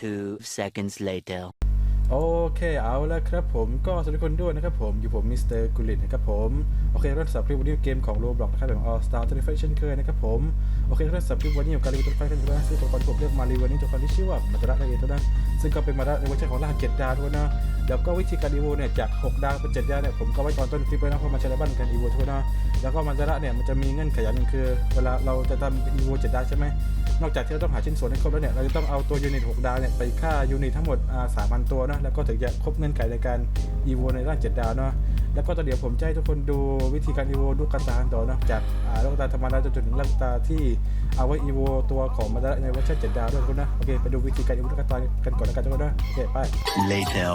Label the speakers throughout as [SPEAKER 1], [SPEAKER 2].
[SPEAKER 1] Two seconds later.
[SPEAKER 2] โอเคเอาละครับผมก็สวัสดีทุกคนด้วยนะครับผมอยู่ผมมิสเตอร์กุลิตนะครับผมโอเคเริ่มสับคลิปวันนี้เกมของโรบล็อกนะครับแบบ All Star t o u r n a m e n t เช่นเคยนะครับผมโอเคเริ่มสับคลิปวันนี้อยู่การรีวิวตัวไฟกันนะซึ่งตัวละครที่ผมเลือกมารีวิววันนี้ตัวละครที่ชื่อว่ามาตระนั่นเองตัวนั้นซึ่งก็เป็นมาตระในเวอร์ชันของรหัสเจ็ดดาวด้วยนะ แล้วก็วิธีการรีวิวเนี่ยจาก 6 ดาวเป็น 7 ดาวเนี่ยผมก็ไว้ตอนต้นคลิปไว้นะเพราะมันใช้ในบ้านการรีวิวทุกคนนะแล้วก็มาตระเนี่ยมันจะมีเงื่อนไขอย่างหนึงคือ เวลาเราจะทำรีโวิว7ดดาวใช่ไหมนอกจากที่เราต้องหาชิ้นส่วนให้ครบแล้วเนี่ยเราจะต้องเอาตัวยูนิต6ดาวเนี่ยไปฆ่ายูนิตทั้งหมดอ่า3,000ตัวนะแล้วก็ถึงจะครบเงื่อนไขในการอีโวในร่าง7ดาวเนาะแล้วก็ตอนเดี๋ยวผมจะให้ทุกคนดูวิธีการอีโวลูกกระตาต่อเนาะจากาลูกกระตาธรรมดาจนถึงลูกกระตาที่เอาไว้อีโวตัวของมาดาในเวอร์ชัน7ดาวด้วยทุกคนนะโอเคไปดูวิธีการอีโวลูกกระตากันก่อนแล้วกันทุกคนนะโอเคไป
[SPEAKER 1] Later.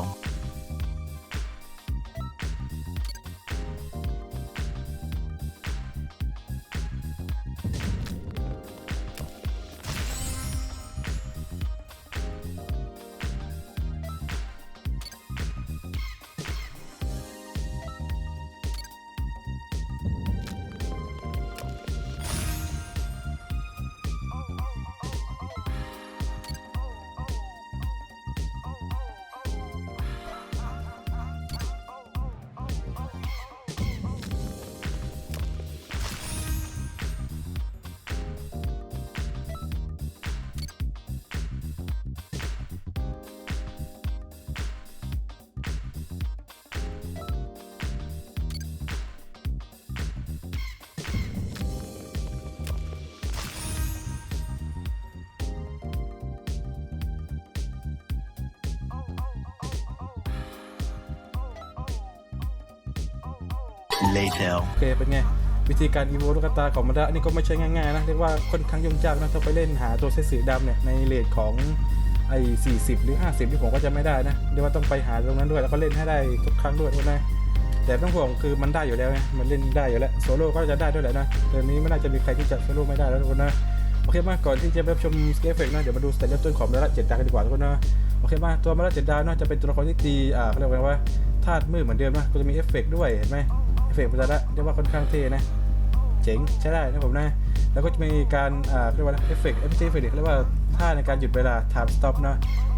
[SPEAKER 2] โ Later. อเคเป็นไง วิธีการอีโวลูกตาของมาดานี่ก็ไม่ใช่ง่ายๆนะ เรียกว่าค่อนข้างยุ่งยากนะถ้าไปเล่นหาตัวเซตสีดำเนี่ย ในเลทของไอ้40 หรือ 50 ที่ผมก็จะไม่ได้นะ เรียกว่าต้องไปหาตรงนั้นด้วยแล้วก็เล่นให้ได้ทุกครั้งด้วยทุกคนนะแต่ต้องห่วงคือมันได้อยู่แล้วไงมันเล่นได้อยู่แล้วโซโล่ก็จะได้ด้วยแหละนะเดี๋ยวนี้ไม่น่าจะมีใครที่จะโซโล่ไม่ได้แล้วทุกคนนะโอเคมาก่อนที่จะไปชมสเกลเฟกนะเดี๋ยวมาดูสเตตเริ่มต้นของมาระเจ็ดดาวกันดีกว่าทุกคนนะโอเคมาตัวมาระเจ็ดดาวนาะจะเป็นตัวละครที่ตีอ่าเขาเรียกว่าธาตุมืดเหมือนเดิมนะก็จะมีเอฟเฟกด้วยเห็นไหม ฟเฟกต์มาระเรียกว่าค่อนข้างเท่นะ เจ๋งใช้ได้นะผมนะ แล้วก็จะมีการอ่าเรียกว่าเอฟเฟกต์เอฟเฟกต์เรียกว่าท่าในการหยุดเวลา time stop นะ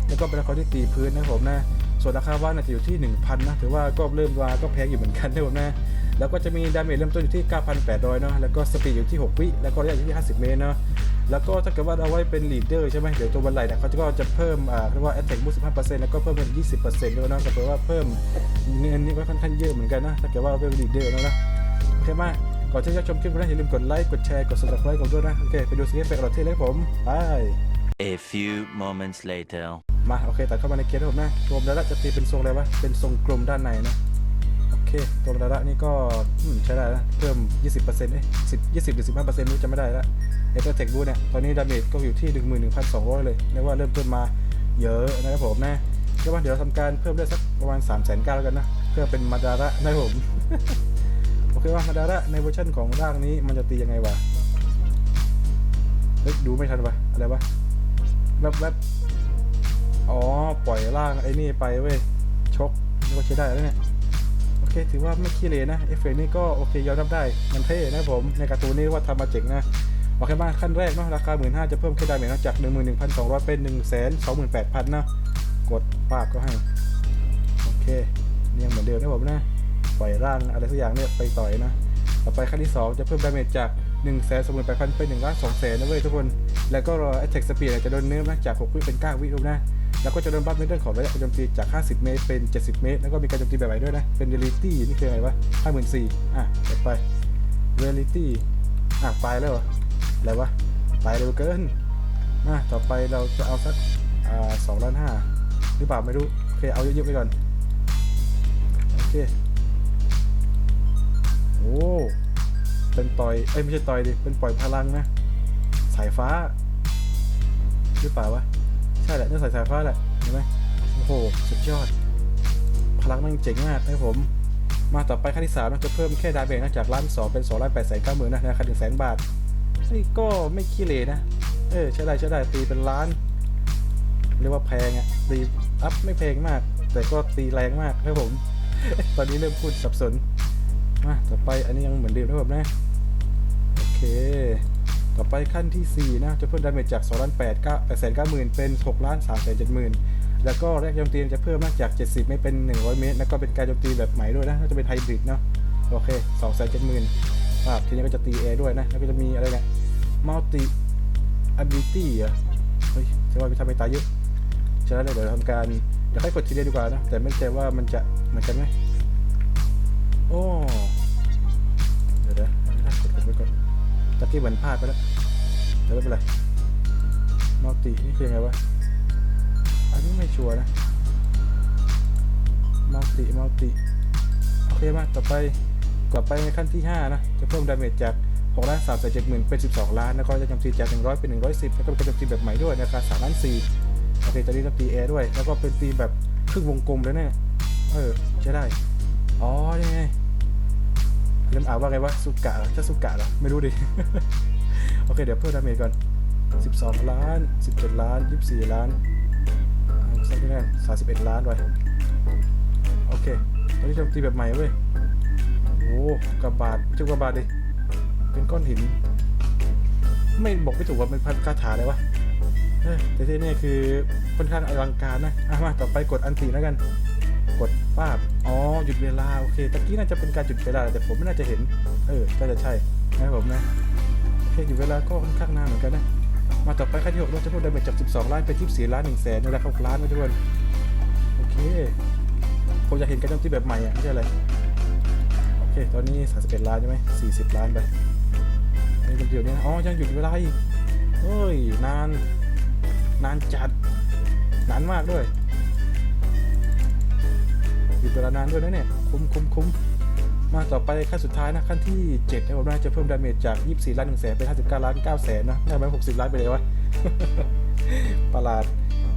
[SPEAKER 2] แล้วก็เป็นละครที่ตีพื้นนะผมนะ ส่วนราคาว่าน่าจะอยู่ที่ 1,000นะถือว่าก็เริ่มวาก็แพงอยู่เหมือนกันนะผมนะ แล้วก็จะมีดาเมจเริ่มต้นอยู่ที่ 9,800 เนาะ แล้วก็สปีดอยู่ที่ 6 วิ แล้วก็ระยะอยู่ที่ 50 เมตรเนาะ แล้วก็ถ้าเกิดว่าเอาไว้เป็นลีดเดอร์ใช่ไหมเดี๋ยวตัวบันไลเนี่ยเขาจะก็จะเพิ่มอ่าเรียกว่า attack boost 15%แล้วก็เพิ่มเป็น 20%ด้วยนะก็แปลว่าเพิ่มเงินนี่ก็ค่อนข้างเยอะเหมือนกันนะ ถ้าเกิดว่าเป็นลีดเดอร์นะนะโอเคมาก่อนที่จะชมคลิปนะอย่าลืมกดไลค์ กดแชร์ กด subscribe กันด้วยนะ โอเค ไปดูสเก็ตเฟกต์เราที่เลยผม ไป
[SPEAKER 1] A few moments later.
[SPEAKER 2] มา โอเค ตัดเข้ามาในเกมนะผมนะตัวดาระจะตีเป็นทรงอะไรวะ เป็นทรงกลมด้านในนะโอ เคตัวดาระนี่ก็ใช้ได้นะเพิ่ม 20%เอ้ย10 20 หรือ 15%นู้จะไม่ได้ละเอเ e อร์เทคบูเนี่ย ตอนนี้ดาเมจก็อยู่ที่ 11,200 เลยเรียกว่าเริ่มต้นมมาเยอะนะครับผมนะก็ว่าเดี๋ยวเราทำการเพิ่มได้สักประมาณ 3 9 0 0 0แล้วกันนะ เพื่อเป็นมาดาระนะครับผม โอเคว่ามาดาระในเวอร์ชันของร่างนี้มันจะตียังไงวะเฮ้ยดูไม่ทันวะอะไรวะแวบแวบอ๋อ ปล่อยร่างไอ้นี่ไปเว้ยชกนี่ก็ใช้ได้แล้วเนี่ย เคถือว่าไม่ขี้เลยนะเอฟเฟกนี่ก็โอเคยอมรับได้มันเท่นะผมในการ์ตูนนี่ว่าทำมาเจ๋งนะโอเคมาขั้นแรกเนาะราคา 1 5ื่นจะเพิ่มแค่ดาเมจนะจาก 11,200 เป็น 1 2 8 0 0 0นะกดปาบก็ให้ โอเคนี่ยังเหมือนเดิมนะผมนะปล่อยร่างอะไรสักอย่างเนี่ยไปต่อยนะต่อไปขั้นที่ 2 จะเพิ่มดาเมจจาก 1 2 8 0 0 0 เป็น1ล้าน2แสนนะเว้ยทุกคน แล้วก็รอ attack speed จะโดนเนื้อนะจาก 6 วิเป็น 9 วิรูนะ แล้วก็จะโดนบัฟในเรื่องของระยะการโจมตีจาก 50 เมตร เป็น 70 เมตร แล้วก็มีการโจมตีแบบใหม่ด้วยนะ เป็น reality นี่คืออะไรวะ54อะต่อไป reality อะไปแล้วเหรออะไรวะไปเร็วเกินมาต่อไปเราจะเอาสักอ่าสองล้านห้าหรือเปล่าไม่รู้ โอเค เอาเยอะๆไปก่อน โอเค โอ้ เป็นต่อย เอ้ย ไม่ใช่ต่อยดิ เป็นปล่อยพลังนะ สายฟ้า หรือเปล่าวะ ช่แหละเนี่สายสายฟ้าแหละเห็นไหมโอ้โหสุดยอด พลังมันเจ๋งมากนะผม มาต่อไปขั้นที่สามเราจะเพิ่มแค่ดาเมจนจากล้านสองเป็นสองล้านแปดแสนเก้าหมื่นนะในราคหนึ่งแสนบาทนี่ก็ไม่ขี้เหร่นะ เออใช้ได้ใช้ได้ตีเป็นล้าน เรียกว่าแพงอะตีอัพไม่แพงมาก แต่ก็ตีแรงมากครับผม ตอนนี้เริ่มพูดสับสนมาต่อไปอันนี้ยังเหมือนเดิมนะผมนะโอเค ต่อไปขั้นที่ 4 นะจะเพิ่มดาเมจจาก2ล้าน8 9 8 9 0 0 0 0เป็น6ล้าน3 7 0 0 0 0แล้วก็แรกโจมตีจะเพิ่มนะจาก 70 ไม่เป็น 100 เมตร แล้วก็เป็นการโจมตีแบบใหม่ด้วยนะน่าจะเป็นไฮบริดเนาะโอเค2 7 0 0 0 0ครับทีนี้ก็จะตีเอด้วยนะแล้วก็จะมีอะไรเนี่ยมัลติ ability เหรอเฮ้ยจะว่าไปทำไปตายเยอะฉะนั้นเดี๋ยวทำการเดี๋ยวให้กดทีเดียวดีกว่านะแต่ไม่แน่ใจว่ามันจะเหมือนกันไหมโอ้เดี๋ยวนะกดกดไปก่อน ตะกี้เหมือนพลาดไปแล้วเดี๋ยวไม่เป็นไรมัลตินี่คือไงวะ อันนี้ไม่ชัวร์นะมัลติมัลติโอเคมาต่อไปกลับไปในขั้นที่ 5 นะ จะเพิ่มดาเมจจาก6ล้าน3 7 0 0 0 0เป็น 12 ล้าน แล้วก็จะจำตีจาก 100 เป็น 110 แล้วก็เป็นจำตีแบบใหม่ด้วยในราคา3ล้าน4โอเคตอนนี้เราตีแอร์ด้วย แล้วก็เป็นตีแบบครึ่งวงกลมแล้วเนี่ย เออใช้ได้ อ๋อยังไง เริ่มอ่านว่าไงวะสุกะเหรอจะสุกะเหรอไม่รู้ดิ โอเค เดี๋ยวเพิ่มดาเมจก่อน 12 ล้าน 17 ล้าน 24 ล้านเอาสักที่แน่31ล้านไปโอเคตอนนี้โจมตีแบบใหม่เว้ยโอ้กระบาดเจ้ากระบาดดิ เป็นก้อนหิน ไม่บอกไม่ถูกว่าเป็นพันคาถาเลยวะเอ้ยแต่ที่นี่คือค่อนข้างอลังการนะ อะมาต่อไปกดอันตีแล้วกัน กดป้าบอ๋อหยุดเวลาโอเคตะกี้น่าจะเป็นการหยุดเวลาแต่ผมไม่น่าจะเห็น เออน่าจะใช่นะครับผมนะโอเคหยุดเวลาก็ค่อนข้างนานเหมือนกันนะมาต่อไปขั้นที่6เราจะพิ่มดาเมจจาก 12 ล้านเป็น24ล้าน1แสนในราคา6ล้านไว้ทุกคนโอเคผมอยากเห็นการโจมตีแบบใหม่อะไม่ใช่อะไรโอเค ตอนนี้ 31 ล้านใช่ไหม40 ล้านไปอันนี้โจมตีแบบนี้นะอ๋อยังหยุดเวลาอีกเฮ้ยนาน นานจัดนานมากด้วย หยุดเวลานานด้วยนะเนี่ย คุ้มคุ้มคุ้มมาต่อไปขั้นสุดท้ายนะขั้นที่7นะผมน่าจะเพิ่มดาเมจจาก 24 ล้าน1แสนเป็น 59 ล้าน9แสนนะได้ไหม60 ล้านไปเลยวะ ประหลาด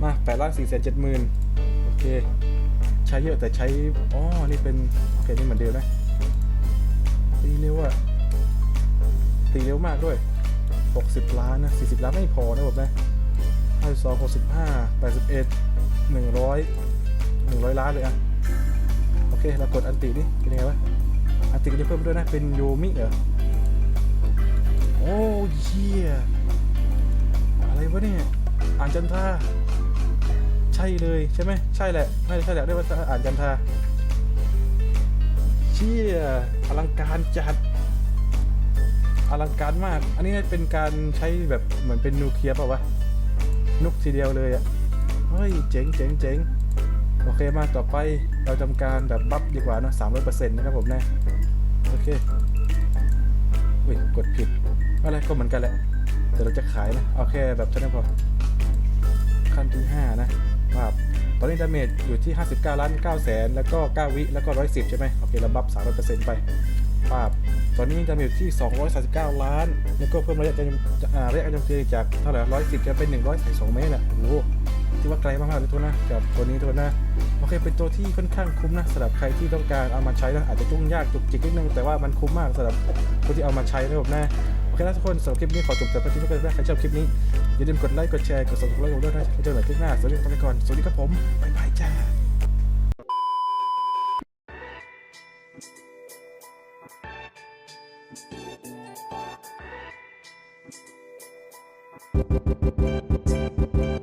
[SPEAKER 2] มา8ล้าน4แสน7หมื่นโอเค ใช้เยอะแต่ใช้ อ๋อ นี่เป็นโอเคนี่เหมือนเดิมนะ ตีเร็วอะตีเร็วมากด้วย 60 ล้านนะ 40 ล้านไม่พอนะผมนะ52 65 81 100 100 ล้านเลยอะ เคเรากดอันตินี่เป็นยังไงวะอันติก็จะเพิ่มด้วยนะเป็นโยมิเหรอโอ้เยี่ยอะไรวะเนี่ยอ่านจันทราใช่เลยใช่ไหมใช่แหละน่ใช่แหละเรียกว่าอ่านจันทราเชี่ยอลังการจัดอลังการมาก อันนี้เป็นการใช้แบบเหมือนเป็นนิวเคลียร์ป่าวะนุกทีเดียวเลยอะเฮ้ยเจ๋งเจ๋งเจ๋ง เคมาต่อไปเราทำการแบบบัฟดีกว่านะสามร้อยเปอร์เซ็นต์นะครับผมนะโอเคอุ้ยกดผิดไม่เป็นไรก็เหมือนกันแหละแต่เราจะขายนะเอาแค่แบบเท่านั้นพอขั้นที่5นะมาบตอนนี้ดาเมจอยู่ที่ 59 ล้าน9แสนแล้วก็ 9 วิ แล้วก็ 110 ใช่ไหมโอเคเราบัฟ300%ไปปาบตอนนี้ดาเมจที่ 239 ล้าน แล้วก็เพิ่มระยะการอ่าระยะการโจมตีจากเท่าไหร่110จะเป็น132เมตรอะโอ้ ถือว่าไกลมากๆเลยทวนะกับตัวนี้ทุกนะโอเคเป็นตัวที่ค่อนข้างคุ้มนะสำหรับใครที่ต้องการเอามาใช้นะอาจจะจุ้งยากจุกจิกนิดนึงแต่ว่ามันคุ้มมากสำหรับคนที่เอามาใช้นะผมนะโอเคนะทุกคนสำหรับคลิปนี้ขอจบแต่เพียงเท่านี้นะใครชอบคลิปนี้อย่าลืมกดไลค์กดแชร์กด subscribe กันด้วยนะเจอกันใหม่คลิปหน้าสวัสดีทุกคนสวัสดีครับผมบ๊ายบายจ้าうん。